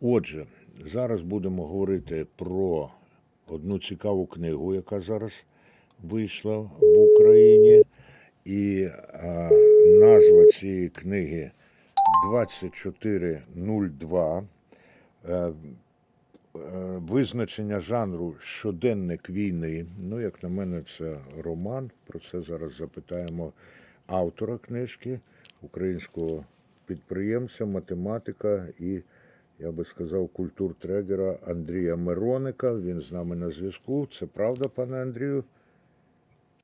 Отже, зараз будемо говорити про одну цікаву книгу, яка зараз вийшла в Україні. І а, назва цієї книги 2402. Е, е, Визначення жанру щоденник війни. Ну, як на мене, це роман. Про це зараз запитаємо автора книжки, українського підприємця, математика і, я би сказав, культуртрегера Андрія Мироника. Він з нами на зв'язку. Це правда, пане Андрію?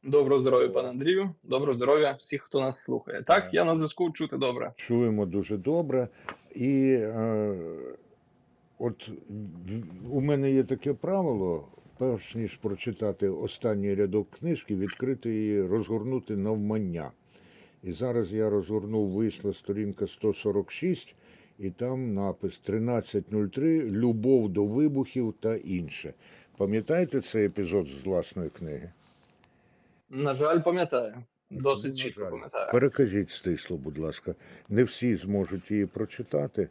Доброго здоров'я, пане Андрію. Доброго здоров'я всіх, хто нас слухає. Так, я на зв'язку чути добре. Чуємо дуже добре. І е, от у мене є таке правило, перш ніж прочитати останній рядок книжки, відкрити її, розгорнути навмання. І зараз я розгорнув, вийшла сторінка 146, і там напис 1303 Любов до вибухів та інше. Пам'ятаєте цей епізод з власної книги? На жаль, пам'ятаю. Досить чітко пам'ятаю. Перекажіть стисло, будь ласка. Не всі зможуть її прочитати,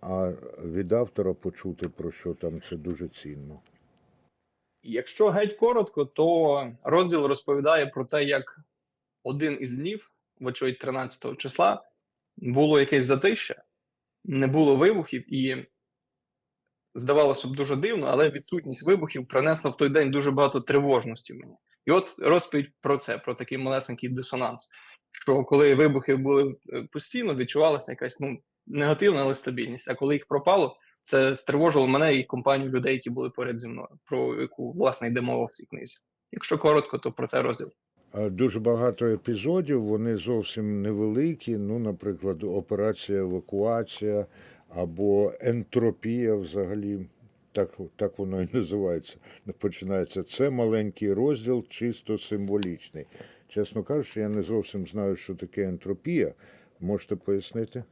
а від автора почути, про що там це дуже цінно. Якщо геть коротко, то розділ розповідає про те, як один із днів, вочевидь 13 числа, було якесь затище, не було вибухів, і здавалося б дуже дивно, але відсутність вибухів принесла в той день дуже багато тривожності мені. І от розповідь про це, про такий малесенький дисонанс. Що коли вибухи були е, постійно, відчувалася якась ну, негативна, але стабільність. А коли їх пропало, це стривожило мене і компанію людей, які були поряд зі мною, про яку власне йде мова в цій книзі. Якщо коротко, то про це розділ. Дуже багато епізодів, вони зовсім невеликі. Ну, наприклад, операція евакуація або ентропія взагалі. Так, так воно і називається. Починається. Це маленький розділ, чисто символічний. Чесно кажучи, я не зовсім знаю, що таке ентропія. Можете пояснити?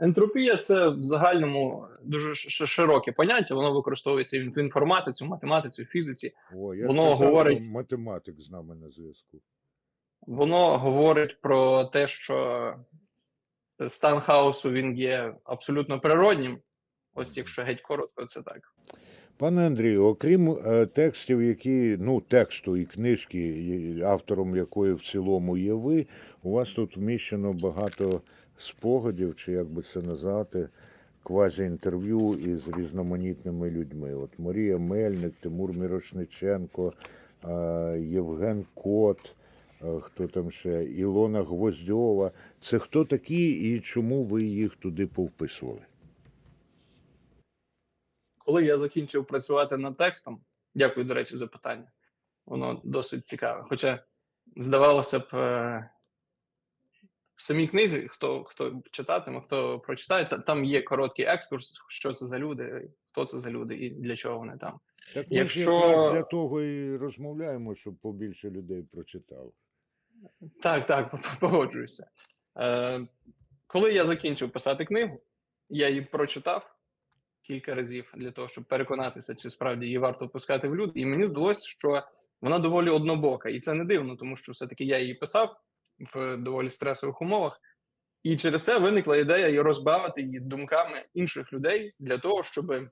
Ентропія це в загальному дуже широке поняття. Воно використовується в інформатиці, в математиці, в фізиці. О, я Воно ж казав, говорить- математик з нами на зв'язку. Воно говорить про те, що стан хаосу він є абсолютно природнім. Ось якщо геть коротко, це так. Пане Андрію, окрім е, текстів, які ну тексту і книжки, автором якої в цілому є ви, у вас тут вміщено багато спогадів, чи як би це назвати, квазі-інтерв'ю із різноманітними людьми. От Марія Мельник, Тимур Мірошниченко, Євген Кот, хто там ще, Ілона Гвоздьова. Це хто такі і чому ви їх туди повписували? Коли я закінчив працювати над текстом, дякую, до речі, за питання. Воно досить цікаве. Хоча, здавалося б, е, в самій книзі, хто, хто читатиме, хто прочитає, та- там є короткий екскурс, що це за люди, хто це за люди і для чого вони там. Так ми Якщо- якраз для того і розмовляємо, щоб побільше людей прочитало. Так, так, погоджуюся. Е, коли я закінчив писати книгу, я її прочитав кілька разів для того, щоб переконатися, чи справді її варто пускати в люди. І мені здалося, що вона доволі однобока. І це не дивно, тому що все-таки я її писав в доволі стресових умовах. І через це виникла ідея розбавити її думками інших людей для того, щоб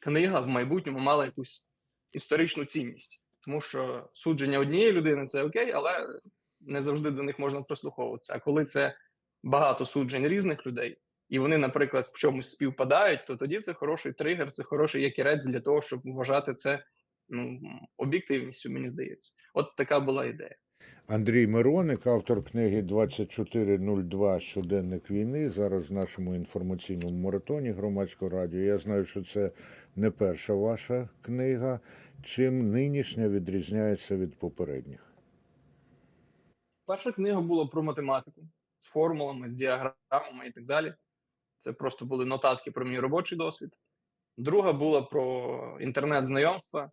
книга в майбутньому мала якусь історичну цінність. Тому що судження однієї людини це окей, але не завжди до них можна прислуховуватися. А коли це багато суджень різних людей, і вони, наприклад, в чомусь співпадають, то тоді це хороший тригер, це хороший якірець для того, щоб вважати це ну, об'єктивністю, мені здається. От така була ідея. Андрій Мироник, автор книги 2402 Щоденник війни. Зараз в нашому інформаційному маратоні громадського радіо. Я знаю, що це не перша ваша книга. Чим нинішня відрізняється від попередніх? Перша книга була про математику з формулами, з діаграмами і так далі. Це просто були нотатки про мій робочий досвід. Друга була про інтернет-знайомства.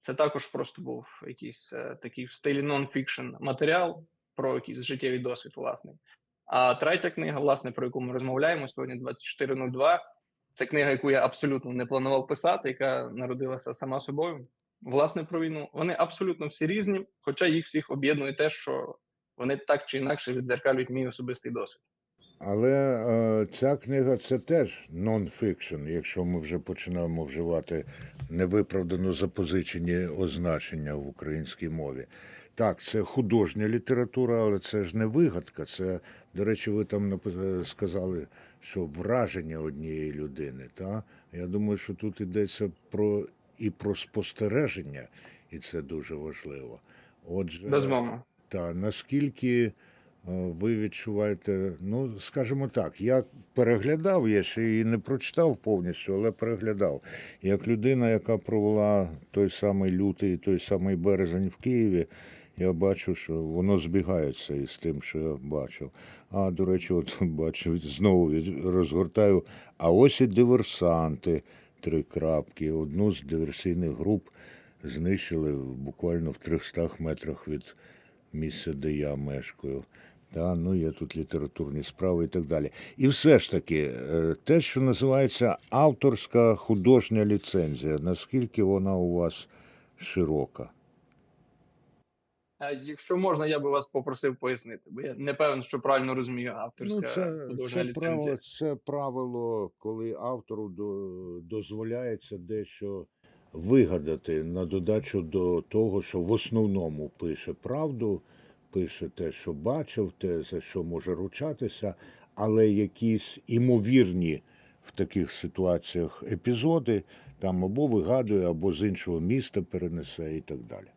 Це також просто був якийсь е, такий в стилі нон-фікшн матеріал про якийсь життєвий досвід, власний. А третя книга, власне, про яку ми розмовляємо сьогодні, 2402, це книга, яку я абсолютно не планував писати, яка народилася сама собою. Власне, про війну. Вони абсолютно всі різні, хоча їх всіх об'єднує те, що вони так чи інакше віддзеркалюють мій особистий досвід. Але е, ця книга це теж нон-фікшн, якщо ми вже починаємо вживати невиправдано запозичені означення в українській мові. Так, це художня література, але це ж не вигадка. Це, до речі, ви там напи- сказали, що враження однієї людини. Та? Я думаю, що тут йдеться про і про спостереження, і це дуже важливо. Отже, Безумовно. та наскільки е, ви відчуваєте, ну скажімо так, я переглядав, я ще її не прочитав повністю, але переглядав. Як людина, яка провела той самий лютий, той самий березень в Києві, я бачу, що воно збігається із тим, що я бачив. А до речі, от бачу, знову розгортаю. А ось і диверсанти, три крапки. Одну з диверсійних груп знищили буквально в 300 метрах від місця, де я мешкаю. Та, ну, є тут літературні справи і так далі. І все ж таки, е, те, що називається авторська художня ліцензія, наскільки вона у вас широка? Е, Якщо можна, я би вас попросив пояснити, бо я не певен, що правильно розумію авторська Ну, це, художня це, ліцензія. правило, це правило, коли автору до, дозволяється дещо вигадати на додачу до того, що в основному пише правду, пише те, що бачив, те, за що може ручатися, але якісь імовірні в таких ситуаціях епізоди там або вигадує, або з іншого міста перенесе і так далі.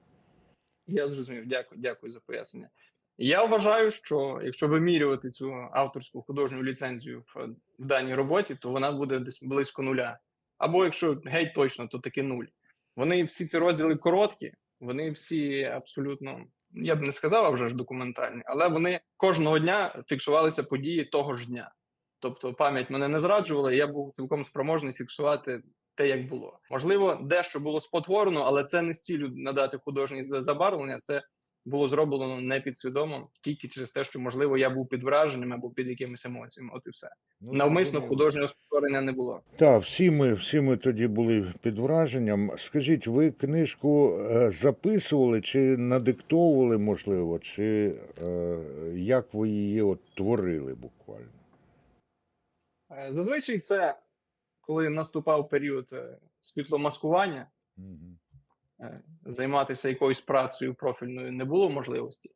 Я зрозумів. Дякую, дякую за пояснення. Я вважаю, що якщо вимірювати цю авторську художню ліцензію в, даній роботі, то вона буде десь близько нуля. Або якщо геть точно, то таки нуль. Вони всі ці розділи короткі, вони всі абсолютно, я б не сказав, а вже ж документальні, але вони кожного дня фіксувалися події того ж дня. Тобто пам'ять мене не зраджувала, і я був цілком спроможний фіксувати те, як було. Можливо, дещо було спотворено, але це не з ціллю надати художнє за- забарвлення. Це було зроблено непідсвідомо, тільки через те, що можливо я був під враженням або під якимись емоціями. От і все. Ну, Навмисно зрозуміло. художнього створення не було. Так, всі ми, всі ми тоді були під враженням. Скажіть, ви книжку е, записували чи надиктовували, можливо, чи е, як ви її от творили буквально? Е, Зазвичай це коли наступав період е, світломаскування, Угу. Е, займатися якоюсь працею профільною не було можливості.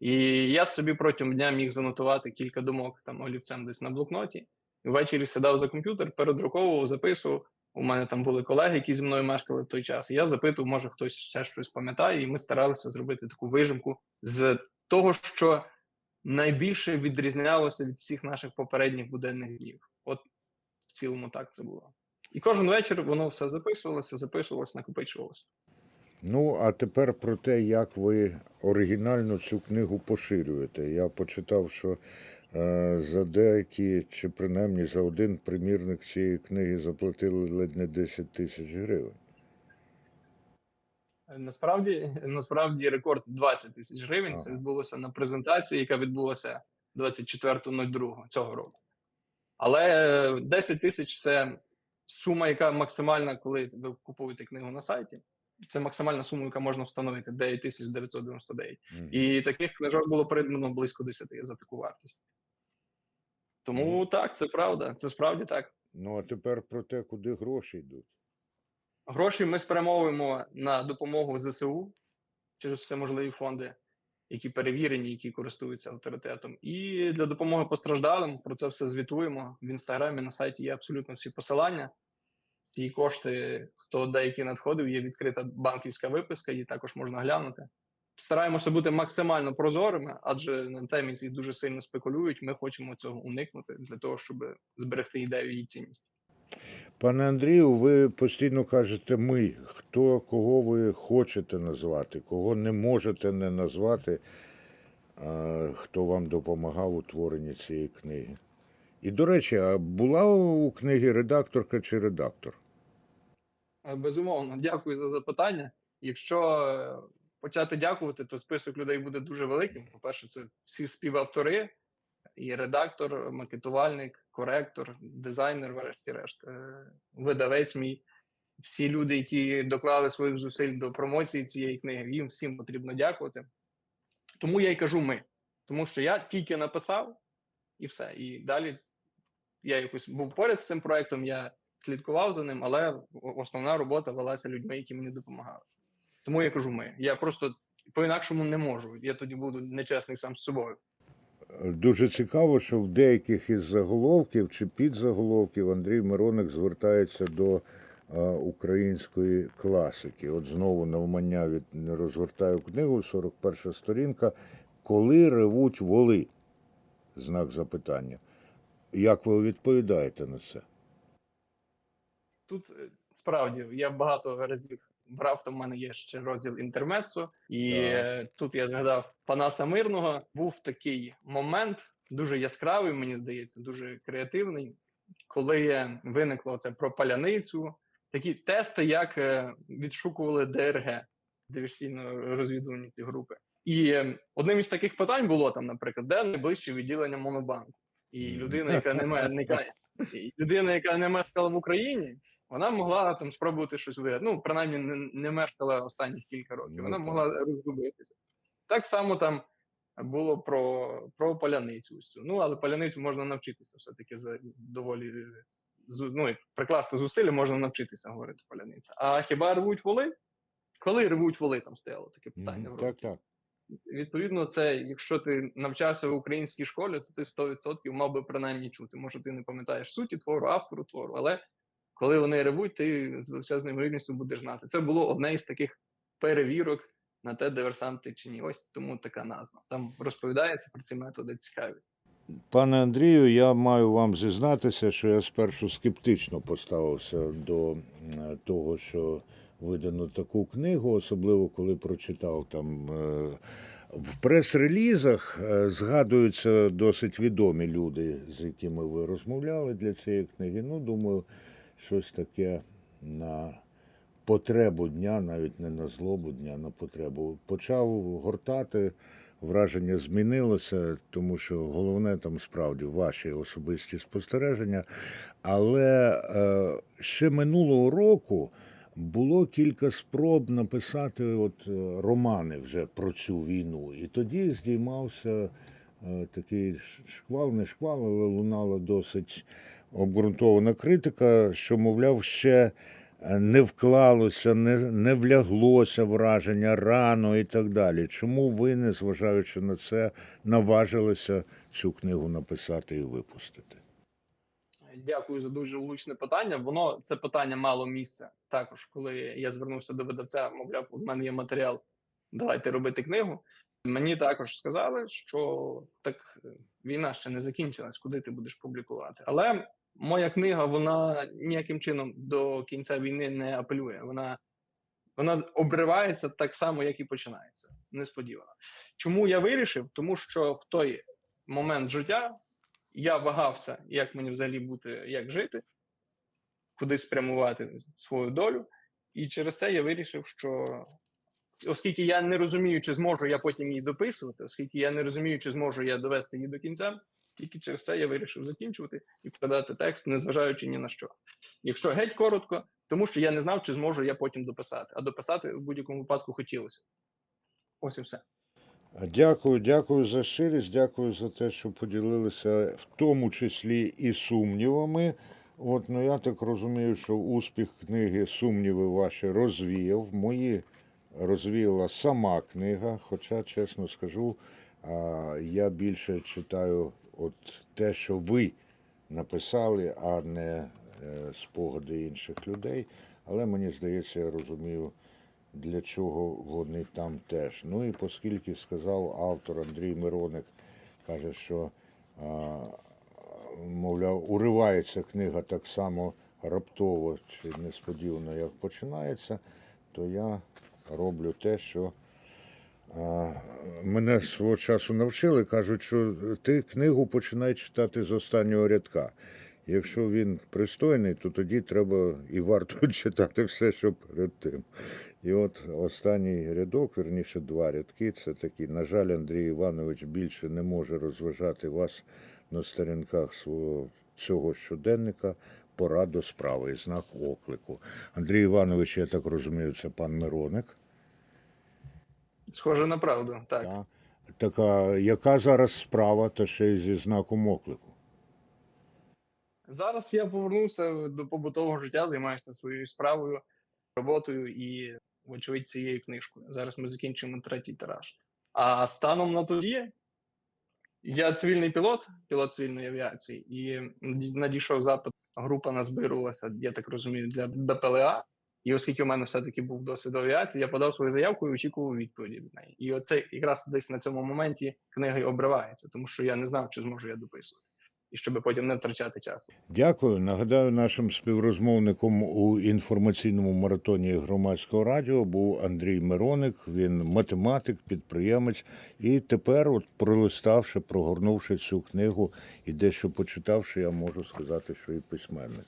І я собі протягом дня міг занотувати кілька думок там олівцем десь на блокноті. Ввечері сідав за комп'ютер, передруковував, записував. У мене там були колеги, які зі мною мешкали в той час. Я запитував, може хтось ще щось пам'ятає, і ми старалися зробити таку вижимку з того, що найбільше відрізнялося від всіх наших попередніх буденних днів. От в цілому так це було. І кожен вечір воно все записувалося, записувалося, накопичувалося. Ну, а тепер про те, як ви оригінально цю книгу поширюєте. Я почитав, що е, за деякі, чи принаймні за один примірник цієї книги заплатили ледь не 10 тисяч гривень. Насправді, насправді рекорд 20 тисяч гривень. Це відбулося на презентації, яка відбулася 24.02 цього року. Але 10 тисяч це сума, яка максимальна, коли ви купуєте книгу на сайті. Це максимальна сума, яка можна встановити 9999. Мгм. І таких книжок було придбано близько 10 за таку вартість. Тому Ну. так, це правда. Це справді так. Ну, а тепер про те, куди гроші йдуть. Гроші ми спрямовуємо на допомогу ЗСУ через всеможливі фонди, які перевірені, які користуються авторитетом. І для допомоги постраждалим про це все звітуємо. В інстаграмі на сайті є абсолютно всі посилання. Ці кошти, хто деякі надходив, є відкрита банківська виписка, її також можна глянути. Стараємося бути максимально прозорими, адже на темі ці дуже сильно спекулюють. Ми хочемо цього уникнути для того, щоб зберегти ідею і цінність. Пане Андрію, ви постійно кажете ми. Хто кого ви хочете назвати, кого не можете не назвати, хто вам допомагав у творенні цієї книги. І, до речі, а була у книги редакторка чи редактор? Е, Безумовно, дякую за запитання. Якщо е, почати дякувати, то список людей буде дуже великим. По-перше, це всі співавтори, і редактор, макетувальник, коректор, дизайнер, врешті-решт, е, видавець мій. Всі люди, які доклали своїх зусиль до промоції цієї книги, їм всім потрібно дякувати. Тому я й кажу ми. Тому що я тільки написав, і все. І далі я якось був поряд з цим проектом, я слідкував за ним, але основна робота велася людьми, які мені допомагали. Тому я кажу ми. Я просто по-інакшому не можу. Я тоді буду нечесний сам з собою. Дуже цікаво, що в деяких із заголовків чи підзаголовків Андрій Мироник звертається до а, української класики. От знову навмання від розгортаю книгу, 41 сторінка. Коли ревуть воли? Знак запитання. Як ви відповідаєте на це? Тут е, справді я багато разів брав, то в мене є ще розділ інтермецо, і Так. е, тут я згадав Панаса Мирного. Був такий момент, дуже яскравий, мені здається, дуже креативний, коли виникло це про паляницю, такі тести, як е, відшукували ДРГ, диверсійно розвідувальні ці групи. І е, одним із таких питань було там, наприклад, де найближче відділення монобанку. І людина, яка не має не людина, яка не мешкала в Україні, вона могла там спробувати щось вигадати. Ну, принаймні, не, не мешкала останніх кілька років. Ну, Вона могла розгубитися. Так само там було про, про паляницю. ось цю. Ну, але паляницю можна навчитися все-таки за доволі ну, прикласти зусилля, можна навчитися говорити паляниця. А хіба рвуть воли? Коли рвуть воли, там стояло таке питання. в Так, так. Відповідно, це якщо ти навчався в українській школі, то ти 100% мав би принаймні чути. Може, ти не пам'ятаєш суті твору, автору твору, але коли вони ревуть, ти з величезною ймовірністю будеш знати. Це було одне із таких перевірок на те, диверсант ти чи ні. Ось тому така назва. Там розповідається про ці методи цікаві. Пане Андрію, я маю вам зізнатися, що я спершу скептично поставився до того, що видано таку книгу, особливо коли прочитав там е, в прес-релізах е, згадуються досить відомі люди, з якими ви розмовляли для цієї книги. Ну, думаю, щось таке на потребу дня, навіть не на злобу дня, на потребу. Почав гортати враження змінилося, тому що головне там справді ваші особисті спостереження. Але е, ще минулого року було кілька спроб написати от, е, романи вже про цю війну. І тоді здіймався е, такий шквал, не шквал, але лунала досить обґрунтована критика, що, мовляв, ще е, не вклалося, не, не вляглося враження рано і так далі. Чому ви, незважаючи на це, наважилися цю книгу написати і випустити? Дякую за дуже влучне питання. Воно це питання мало місця. Також, коли я звернувся до видавця, мовляв, у мене є матеріал, давайте робити книгу. Мені також сказали, що так війна ще не закінчилась, куди ти будеш публікувати. Але моя книга вона ніяким чином до кінця війни не апелює. Вона, вона обривається так само, як і починається. Несподівано. Чому я вирішив? Тому що в той момент життя я вагався, як мені взагалі бути, як жити, куди спрямувати свою долю. І через це я вирішив, що оскільки я не розумію, чи зможу я потім її дописувати, оскільки я не розумію, чи зможу я довести її до кінця, тільки через це я вирішив закінчувати і подати текст, незважаючи ні на що. Якщо геть коротко, тому що я не знав, чи зможу я потім дописати. А дописати в будь-якому випадку хотілося. Ось і все. Дякую, дякую за щирість, дякую за те, що поділилися в тому числі і сумнівами. От, ну я так розумію, що успіх книги сумніви ваші розвіяв. Мої розвіяла сама книга, хоча, чесно скажу, я більше читаю от те, що ви написали, а не е, спогади інших людей. Але мені здається, я розумію, для чого вони там теж. Ну і оскільки сказав автор Андрій Мироник, каже, що, мовляв, уривається книга так само раптово чи несподівано, як починається, то я роблю те, що мене свого часу навчили, кажуть, що ти книгу починай читати з останнього рядка. Якщо він пристойний, то тоді треба і варто читати все, що перед тим. І от останній рядок, верніше два рядки, це такі. На жаль, Андрій Іванович більше не може розважати вас на сторінках свого цього щоденника. Пора до справи і знак оклику. Андрій Іванович, я так розумію, це пан Мироник. Схоже на правду. Так. Та. Така, яка зараз справа, та ще й зі знаком оклику? Зараз я повернувся до побутового життя, займаюся своєю справою, роботою і, вочевидь, цією книжкою. Зараз ми закінчуємо третій тираж. А станом на тоді я цивільний пілот, пілот цивільної авіації, і надійшов запит. Група назбирувалася, я так розумію, для БПЛА. І оскільки у мене все-таки був досвід авіації, я подав свою заявку і очікував відповіді від неї. І оце якраз десь на цьому моменті книга й обривається, тому що я не знав, чи зможу я дописувати, і щоб потім не втрачати часу. Дякую. Нагадаю, нашим співрозмовником у інформаційному маратоні громадського радіо був Андрій Мироник. Він математик, підприємець. І тепер, от пролиставши, прогорнувши цю книгу і дещо почитавши, я можу сказати, що і письменник.